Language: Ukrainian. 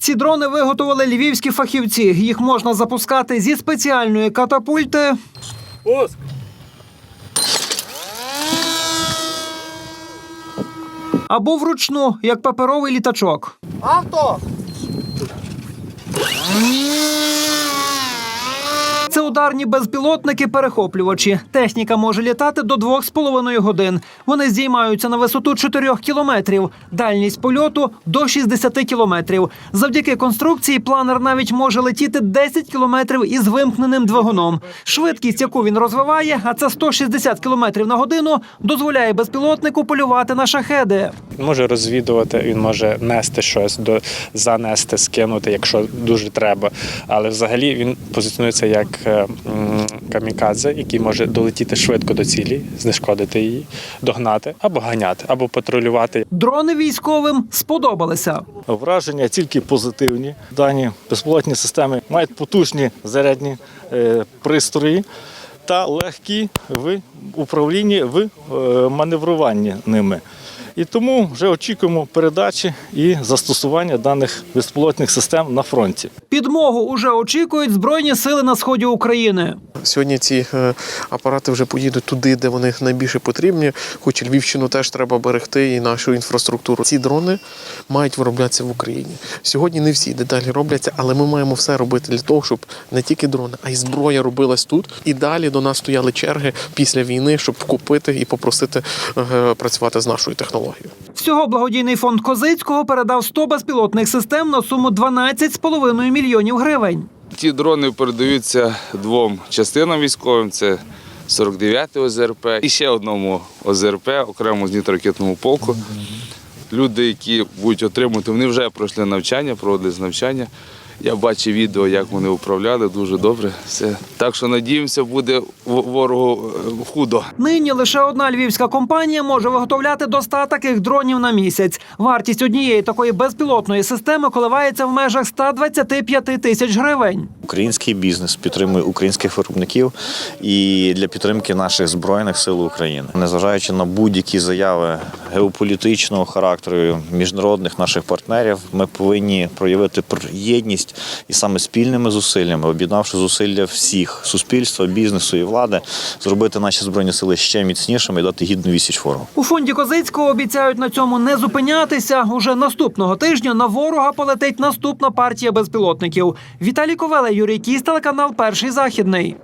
Ці дрони виготовили львівські фахівці. Їх можна запускати зі спеціальної катапульти Пуск! або вручну, як паперовий літачок. Авто! Ударні безпілотники-перехоплювачі. Техніка може літати до 2,5 годин. Вони здіймаються на висоту 4 кілометрів. Дальність польоту до 60 кілометрів. Завдяки конструкції планер навіть може летіти 10 кілометрів із вимкненим двигуном. Швидкість, яку він розвиває, а це 160 кілометрів на годину, дозволяє безпілотнику полювати на шахеди. Він може розвідувати, він може нести щось, занести, скинути, якщо дуже треба. Але взагалі він позиціонується як камікадзе, який може долетіти швидко до цілі, знешкодити її, догнати або ганяти, або патрулювати. Дрони військовим сподобалися. Враження тільки позитивні. Дані безпілотні системи мають потужні зарядні е, пристрої та легкі в управлінні в е, маневруванні ними. І тому вже очікуємо передачі і застосування даних безпілотних систем на фронті. Підмогу уже очікують збройні сили на сході України. Сьогодні ці е, апарати вже поїдуть туди, де вони найбільше потрібні. Хоч Львівщину теж треба берегти і нашу інфраструктуру. Ці дрони мають вироблятися в Україні. Сьогодні не всі деталі робляться, але ми маємо все робити для того, щоб не тільки дрони, а й зброя робилась тут. І далі до нас стояли черги після війни, щоб купити і попросити е, працювати з нашою технологією. Всього благодійний фонд Козицького передав 100 безпілотних систем на суму 12,5 мільйонів гривень. Ті дрони передаються двом частинам військовим: це 49-й ОЗРП і ще одному ОЗРП, окремо зенітно-ракетному полку. Люди, які будуть отримувати, вони вже пройшли навчання, проводили навчання. Я бачив відео, як вони управляли, дуже добре. Все. Так що надіємося, буде ворогу е, худо. Нині лише одна львівська компанія може виготовляти до 100 таких дронів на місяць. Вартість однієї такої безпілотної системи коливається в межах 125 тисяч гривень. Український бізнес підтримує українських виробників і для підтримки наших збройних сил України, незважаючи на будь-які заяви геополітичного характеру міжнародних наших партнерів, ми повинні проявити пр- єдність і саме спільними зусиллями, об'єднавши зусилля всіх суспільства, бізнесу і влади, зробити наші збройні сили ще міцнішими і дати гідну відсіч ворогу. У фонді Козицького обіцяють на цьому не зупинятися. Уже наступного тижня на ворога полетить наступна партія безпілотників. Віталій Ковеле, Юрій Кіс, телеканал Перший західний.